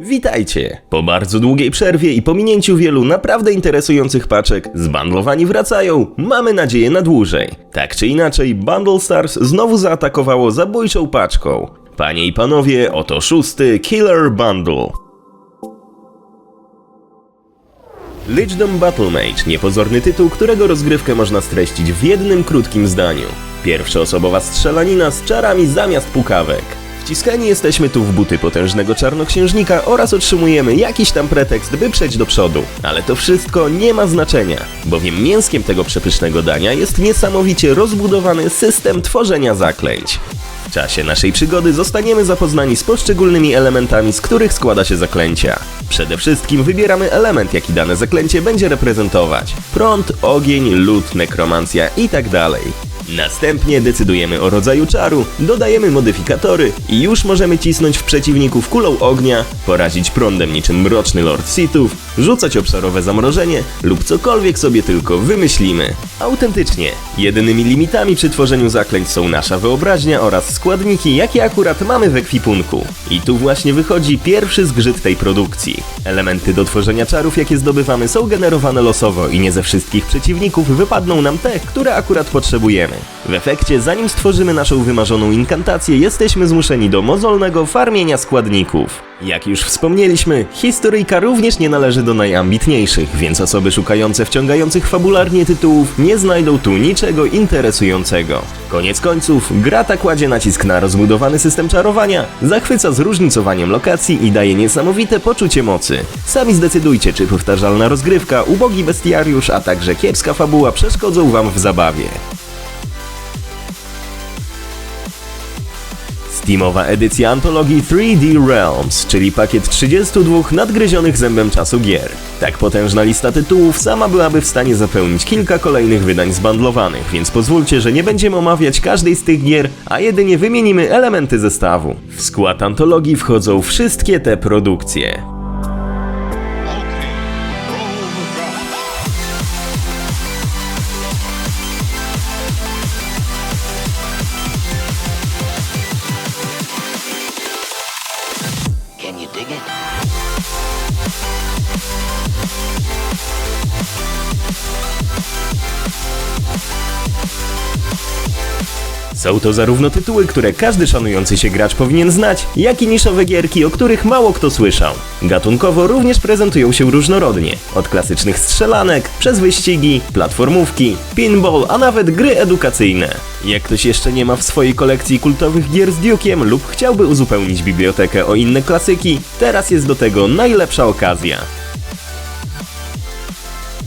Witajcie! Po bardzo długiej przerwie i pominięciu wielu naprawdę interesujących paczek, zbandlowani wracają, mamy nadzieję na dłużej. Tak czy inaczej, Bundle Stars znowu zaatakowało zabójczą paczką. Panie i panowie, oto szósty Killer Bundle. Lichdom Battle Mage, niepozorny tytuł, którego rozgrywkę można streścić w jednym krótkim zdaniu. Pierwszoosobowa strzelanina z czarami zamiast pukawek. Wciskani jesteśmy tu w buty potężnego czarnoksiężnika oraz otrzymujemy jakiś tam pretekst, by przejść do przodu. Ale to wszystko nie ma znaczenia, bowiem mięskiem tego przepysznego dania jest niesamowicie rozbudowany system tworzenia zaklęć. W czasie naszej przygody zostaniemy zapoznani z poszczególnymi elementami, z których składa się zaklęcia. Przede wszystkim wybieramy element, jaki dane zaklęcie będzie reprezentować. Prąd, ogień, lód, nekromancja itd. Następnie decydujemy o rodzaju czaru, dodajemy modyfikatory i już możemy cisnąć w przeciwników kulą ognia, porazić prądem niczym mroczny Lord Sithów, rzucać obszarowe zamrożenie lub cokolwiek sobie tylko wymyślimy. Autentycznie, jedynymi limitami przy tworzeniu zaklęć są nasza wyobraźnia oraz składniki, jakie akurat mamy w ekwipunku. I tu właśnie wychodzi pierwszy zgrzyt tej produkcji. Elementy do tworzenia czarów, jakie zdobywamy, są generowane losowo i nie ze wszystkich przeciwników wypadną nam te, które akurat potrzebujemy. W efekcie, zanim stworzymy naszą wymarzoną inkantację, jesteśmy zmuszeni do mozolnego farmienia składników. Jak już wspomnieliśmy, historyjka również nie należy do najambitniejszych, więc osoby szukające wciągających fabularnie tytułów nie znajdą tu niczego interesującego. Koniec końców, gra ta kładzie nacisk na rozbudowany system czarowania, zachwyca zróżnicowaniem lokacji i daje niesamowite poczucie mocy. Sami zdecydujcie, czy powtarzalna rozgrywka, ubogi bestiariusz, a także kiepska fabuła przeszkodzą wam w zabawie. Steamowa edycja antologii 3D Realms, czyli pakiet 32 nadgryzionych zębem czasu gier. Tak potężna lista tytułów sama byłaby w stanie zapełnić kilka kolejnych wydań zbandlowanych, więc pozwólcie, że nie będziemy omawiać każdej z tych gier, a jedynie wymienimy elementy zestawu. W skład antologii wchodzą wszystkie te produkcje. Są to zarówno tytuły, które każdy szanujący się gracz powinien znać, jak i niszowe gierki, o których mało kto słyszał. Gatunkowo również prezentują się różnorodnie, od klasycznych strzelanek, przez wyścigi, platformówki, pinball, a nawet gry edukacyjne. Jak ktoś jeszcze nie ma w swojej kolekcji kultowych gier z Duke'iem lub chciałby uzupełnić bibliotekę o inne klasyki, teraz jest do tego najlepsza okazja.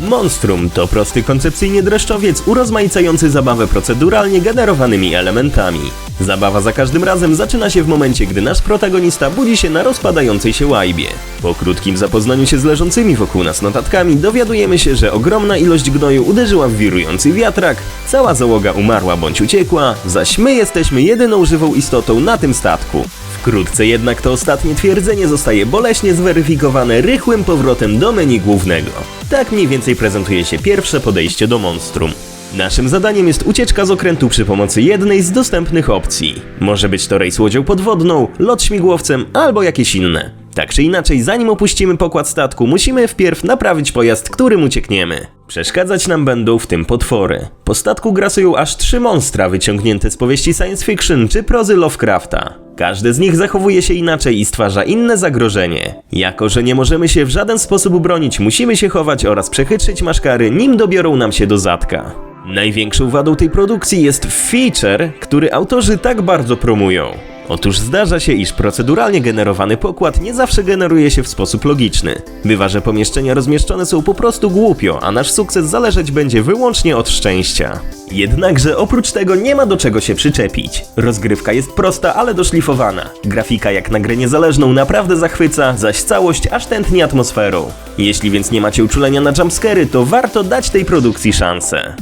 Monstrum to prosty koncepcyjnie dreszczowiec urozmaicający zabawę proceduralnie generowanymi elementami. Zabawa za każdym razem zaczyna się w momencie, gdy nasz protagonista budzi się na rozpadającej się łajbie. Po krótkim zapoznaniu się z leżącymi wokół nas notatkami dowiadujemy się, że ogromna ilość gnoju uderzyła w wirujący wiatrak, cała załoga umarła bądź uciekła, zaś my jesteśmy jedyną żywą istotą na tym statku. Wkrótce jednak to ostatnie twierdzenie zostaje boleśnie zweryfikowane rychłym powrotem do menu głównego. Tak mniej więcej prezentuje się pierwsze podejście do monstrum. Naszym zadaniem jest ucieczka z okrętu przy pomocy jednej z dostępnych opcji. Może być to rejs łodzią podwodną, lot śmigłowcem albo jakieś inne. Tak czy inaczej, zanim opuścimy pokład statku, musimy wpierw naprawić pojazd, którym uciekniemy. Przeszkadzać nam będą w tym potwory. Po statku grasują aż trzy monstra wyciągnięte z powieści science fiction czy prozy Lovecrafta. Każdy z nich zachowuje się inaczej i stwarza inne zagrożenie. Jako, że nie możemy się w żaden sposób bronić, musimy się chować oraz przechytrzyć maszkary, nim dobiorą nam się do zatka. Największą wadą tej produkcji jest feature, który autorzy tak bardzo promują. Otóż zdarza się, iż proceduralnie generowany pokład nie zawsze generuje się w sposób logiczny. Bywa, że pomieszczenia rozmieszczone są po prostu głupio, a nasz sukces zależeć będzie wyłącznie od szczęścia. Jednakże oprócz tego nie ma do czego się przyczepić. Rozgrywka jest prosta, ale doszlifowana. Grafika jak na grę niezależną naprawdę zachwyca, zaś całość aż tętni atmosferą. Jeśli więc nie macie uczulenia na jumpscary, to warto dać tej produkcji szansę.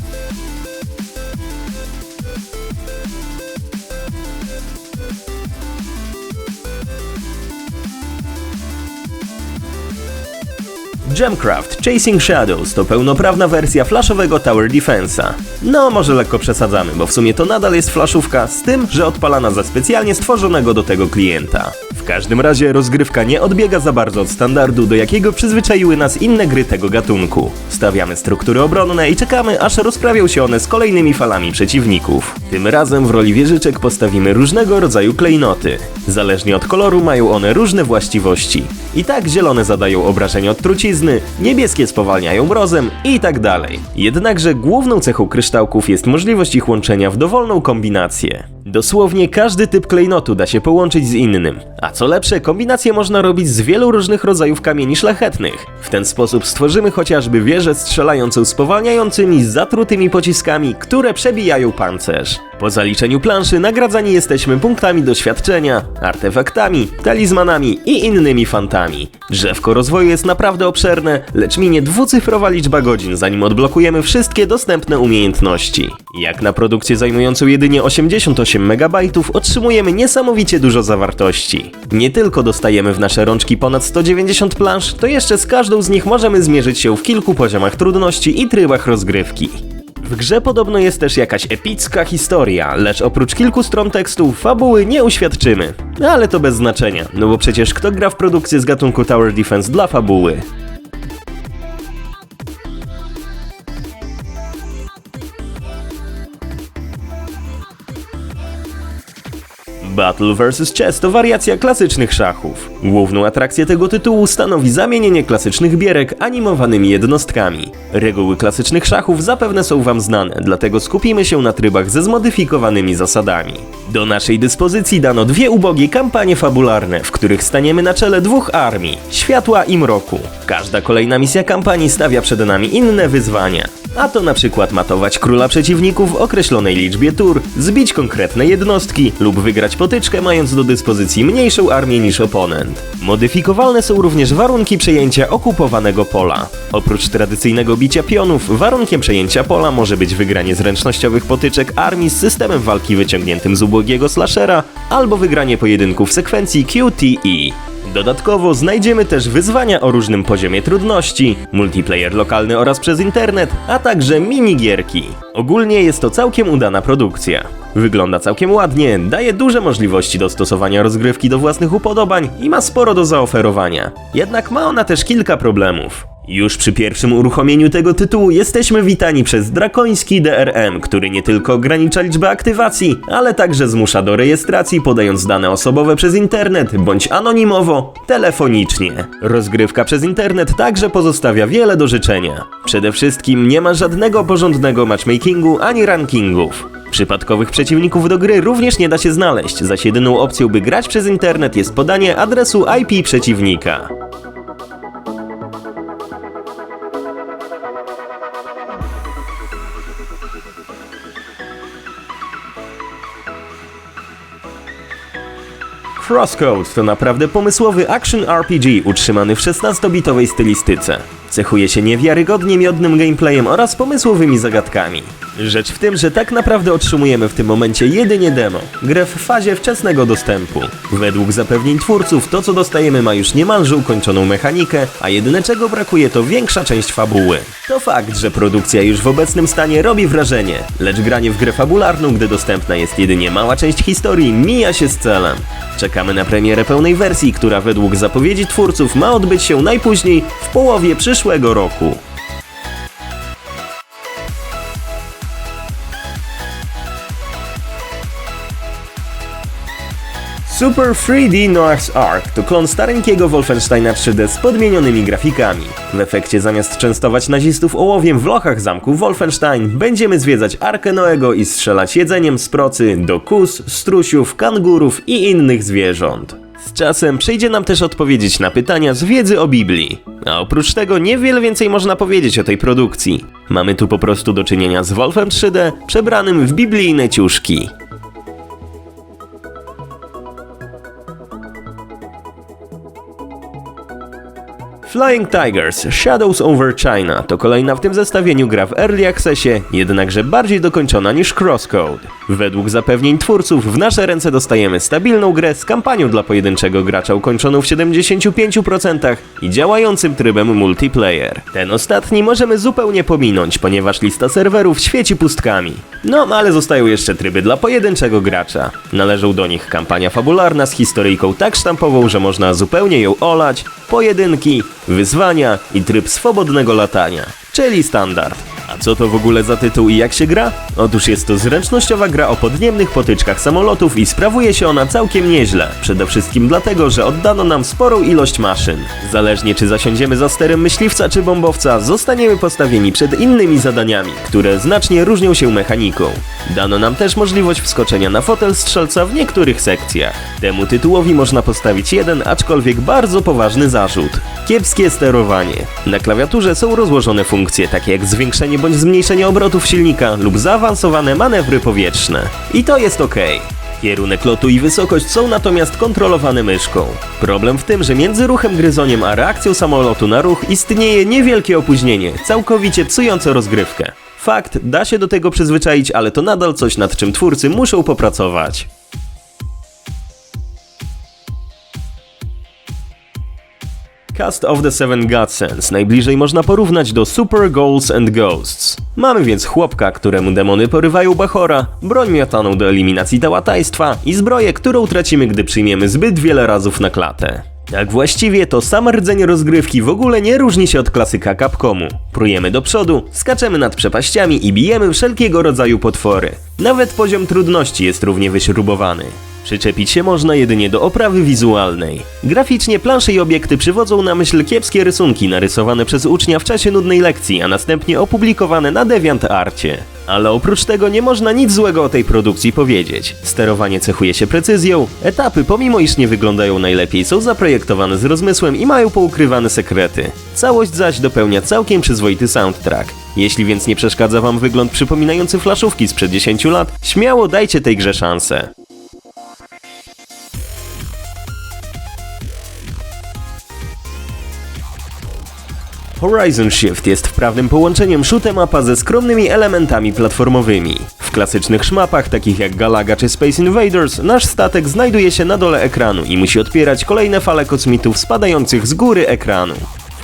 Gemcraft Chasing Shadows to pełnoprawna wersja flashowego Tower Defense'a. No, może lekko przesadzamy, bo w sumie to nadal jest flashówka, z tym, że odpalana za specjalnie stworzonego do tego klienta. W każdym razie rozgrywka nie odbiega za bardzo od standardu, do jakiego przyzwyczaiły nas inne gry tego gatunku. Stawiamy struktury obronne i czekamy, aż rozprawią się one z kolejnymi falami przeciwników. Tym razem w roli wieżyczek postawimy różnego rodzaju klejnoty. Zależnie od koloru mają one różne właściwości. I tak zielone zadają obrażenia od trucizny, niebieskie spowalniają mrozem i tak dalej. Jednakże główną cechą kryształków jest możliwość ich łączenia w dowolną kombinację. Dosłownie każdy typ klejnotu da się połączyć z innym. A co lepsze, kombinacje można robić z wielu różnych rodzajów kamieni szlachetnych. W ten sposób stworzymy chociażby wieżę strzelającą spowalniającymi, zatrutymi pociskami, które przebijają pancerz. Po zaliczeniu planszy nagradzani jesteśmy punktami doświadczenia, artefaktami, talizmanami i innymi fantami. Drzewko rozwoju jest naprawdę obszerne, lecz minie dwucyfrowa liczba godzin, zanim odblokujemy wszystkie dostępne umiejętności. Jak na produkcję zajmującą jedynie 88 MB otrzymujemy niesamowicie dużo zawartości. Nie tylko dostajemy w nasze rączki ponad 190 plansz, to jeszcze z każdą z nich możemy zmierzyć się w kilku poziomach trudności i trybach rozgrywki. W grze podobno jest też jakaś epicka historia, lecz oprócz kilku stron tekstu fabuły nie uświadczymy. Ale to bez znaczenia, no bo przecież kto gra w produkcję z gatunku Tower Defense dla fabuły? Battle vs. Chess to wariacja klasycznych szachów. Główną atrakcję tego tytułu stanowi zamienienie klasycznych bierek animowanymi jednostkami. Reguły klasycznych szachów zapewne są Wam znane, dlatego skupimy się na trybach ze zmodyfikowanymi zasadami. Do naszej dyspozycji dano dwie ubogie kampanie fabularne, w których staniemy na czele dwóch armii światła i mroku. Każda kolejna misja kampanii stawia przed nami inne wyzwania. A to na przykład matować króla przeciwników w określonej liczbie tur, zbić konkretne jednostki lub wygrać potyczkę mając do dyspozycji mniejszą armię niż oponent. Modyfikowalne są również warunki przejęcia okupowanego pola. Oprócz tradycyjnego bicia pionów, warunkiem przejęcia pola może być wygranie zręcznościowych potyczek armii z systemem walki wyciągniętym z ubogiego slashera albo wygranie pojedynku w sekwencji QTE. Dodatkowo znajdziemy też wyzwania o różnym poziomie trudności, multiplayer lokalny oraz przez internet, a także minigierki. Ogólnie jest to całkiem udana produkcja. Wygląda całkiem ładnie, daje duże możliwości dostosowania rozgrywki do własnych upodobań i ma sporo do zaoferowania. Jednak ma ona też kilka problemów. Już przy pierwszym uruchomieniu tego tytułu jesteśmy witani przez drakoński DRM, który nie tylko ogranicza liczbę aktywacji, ale także zmusza do rejestracji podając dane osobowe przez internet bądź anonimowo, telefonicznie. Rozgrywka przez internet także pozostawia wiele do życzenia. Przede wszystkim nie ma żadnego porządnego matchmakingu ani rankingów. Przypadkowych przeciwników do gry również nie da się znaleźć, zaś jedyną opcją by grać przez internet jest podanie adresu IP przeciwnika. Crosscode to naprawdę pomysłowy action RPG utrzymany w 16-bitowej stylistyce. Cechuje się niewiarygodnie miodnym gameplayem oraz pomysłowymi zagadkami. Rzecz w tym, że tak naprawdę otrzymujemy w tym momencie jedynie demo, grę w fazie wczesnego dostępu. Według zapewnień twórców to co dostajemy ma już niemalże ukończoną mechanikę, a jedyne czego brakuje to większa część fabuły. To fakt, że produkcja już w obecnym stanie robi wrażenie, lecz granie w grę fabularną, gdy dostępna jest jedynie mała część historii, mija się z celem. Czekamy na premierę pełnej wersji, która według zapowiedzi twórców ma odbyć się najpóźniej w połowie przyszłego roku. Super 3D Noah's Ark to klon stareńkiego Wolfensteina 3D z podmienionymi grafikami. W efekcie zamiast częstować nazistów ołowiem w lochach zamku Wolfenstein, będziemy zwiedzać Arkę Noego i strzelać jedzeniem z procy do kus, strusiów, kangurów i innych zwierząt. Z czasem przyjdzie nam też odpowiedzieć na pytania z wiedzy o Biblii. A oprócz tego niewiele więcej można powiedzieć o tej produkcji. Mamy tu po prostu do czynienia z Wolfem 3D przebranym w biblijne ciuszki. Flying Tigers Shadows Over China to kolejna w tym zestawieniu gra w Early Accessie, jednakże bardziej dokończona niż Crosscode. Według zapewnień twórców w nasze ręce dostajemy stabilną grę z kampanią dla pojedynczego gracza ukończoną w 75% i działającym trybem multiplayer. Ten ostatni możemy zupełnie pominąć, ponieważ lista serwerów świeci pustkami. No, ale zostają jeszcze tryby dla pojedynczego gracza. Należą do nich kampania fabularna z historyjką tak sztampową, że można zupełnie ją olać, pojedynki, wyzwania i tryb swobodnego latania, czyli standard. A co to w ogóle za tytuł i jak się gra? Otóż jest to zręcznościowa o podniemnych potyczkach samolotów i sprawuje się ona całkiem nieźle. Przede wszystkim dlatego, że oddano nam sporą ilość maszyn. Zależnie czy zasiądziemy za sterem myśliwca czy bombowca, zostaniemy postawieni przed innymi zadaniami, które znacznie różnią się mechaniką. Dano nam też możliwość wskoczenia na fotel strzelca w niektórych sekcjach. Temu tytułowi można postawić jeden, aczkolwiek bardzo poważny zarzut. Kiepskie sterowanie. Na klawiaturze są rozłożone funkcje takie jak zwiększenie bądź zmniejszenie obrotów silnika lub zaawansowane manewry powietrzne. I to jest ok. Kierunek lotu i wysokość są natomiast kontrolowane myszką. Problem w tym, że między ruchem gryzoniem a reakcją samolotu na ruch istnieje niewielkie opóźnienie, całkowicie psujące rozgrywkę. Fakt, da się do tego przyzwyczaić, ale to nadal coś nad czym twórcy muszą popracować. Cast of the Seven Godsends najbliżej można porównać do Super Goals and Ghosts. Mamy więc chłopka, któremu demony porywają bachora, broń miotaną do eliminacji tałataństwa i zbroję, którą tracimy, gdy przyjmiemy zbyt wiele razów na klatę. Tak właściwie to sam rdzeń rozgrywki w ogóle nie różni się od klasyka Capcomu. Prujemy do przodu, skaczemy nad przepaściami i bijemy wszelkiego rodzaju potwory. Nawet poziom trudności jest równie wyśrubowany. Przyczepić się można jedynie do oprawy wizualnej. Graficznie plansze i obiekty przywodzą na myśl kiepskie rysunki narysowane przez ucznia w czasie nudnej lekcji, a następnie opublikowane na DeviantArcie. Ale oprócz tego nie można nic złego o tej produkcji powiedzieć. Sterowanie cechuje się precyzją, etapy pomimo iż nie wyglądają najlepiej są zaprojektowane z rozmysłem i mają poukrywane sekrety. Całość zaś dopełnia całkiem przyzwoity soundtrack. Jeśli więc nie przeszkadza wam wygląd przypominający flaszówki sprzed 10 lat, śmiało dajcie tej grze szansę. Horizon Shift jest wprawnym połączeniem shoot'em mapa ze skromnymi elementami platformowymi. W klasycznych szmapach, takich jak Galaga czy Space Invaders, nasz statek znajduje się na dole ekranu i musi odpierać kolejne fale kosmitów spadających z góry ekranu.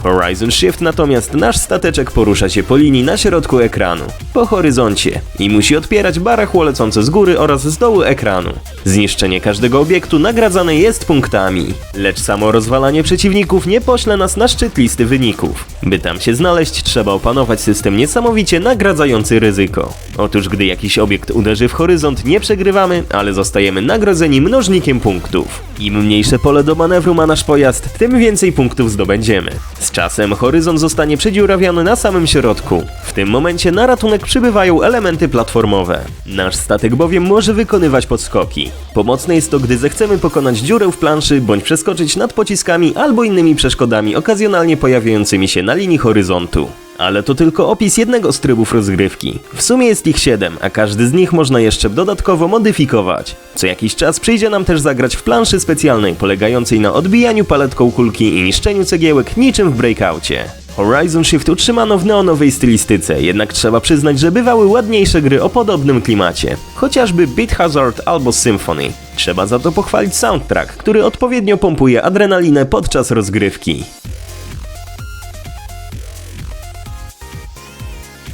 Horizon Shift natomiast nasz stateczek porusza się po linii na środku ekranu, po horyzoncie i musi odpierać barachło lecące z góry oraz z dołu ekranu. Zniszczenie każdego obiektu nagradzane jest punktami, lecz samo rozwalanie przeciwników nie pośle nas na szczyt listy wyników. By tam się znaleźć, trzeba opanować system niesamowicie nagradzający ryzyko. Otóż gdy jakiś obiekt uderzy w horyzont, nie przegrywamy, ale zostajemy nagrodzeni mnożnikiem punktów. Im mniejsze pole do manewru ma nasz pojazd, tym więcej punktów zdobędziemy. Z czasem horyzont zostanie przedziurawiony na samym środku. W tym momencie na ratunek przybywają elementy platformowe. Nasz statek bowiem może wykonywać podskoki. Pomocne jest to, gdy zechcemy pokonać dziurę w planszy, bądź przeskoczyć nad pociskami albo innymi przeszkodami okazjonalnie pojawiającymi się na linii horyzontu. Ale to tylko opis jednego z trybów rozgrywki. W sumie jest ich 7, a każdy z nich można jeszcze dodatkowo modyfikować. Co jakiś czas przyjdzie nam też zagrać w planszy specjalnej polegającej na odbijaniu paletką kulki i niszczeniu cegiełek niczym w breakoucie. Horizon Shift utrzymano w neonowej stylistyce, jednak trzeba przyznać, że bywały ładniejsze gry o podobnym klimacie. Chociażby Beat Hazard albo Symphony. Trzeba za to pochwalić soundtrack, który odpowiednio pompuje adrenalinę podczas rozgrywki.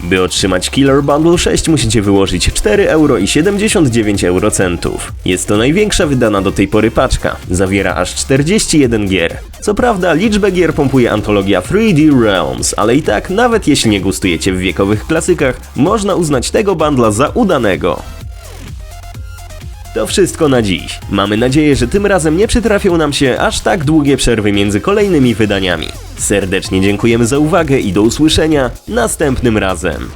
By otrzymać Killer Bundle 6 musicie wyłożyć 4,79 euro. Jest to największa wydana do tej pory paczka. Zawiera aż 41 gier. Co prawda liczbę gier pompuje antologia 3D Realms, ale i tak nawet jeśli nie gustujecie w wiekowych klasykach, można uznać tego bundla za udanego. To wszystko na dziś. Mamy nadzieję, że tym razem nie przytrafią nam się aż tak długie przerwy między kolejnymi wydaniami. Serdecznie dziękujemy za uwagę i do usłyszenia następnym razem.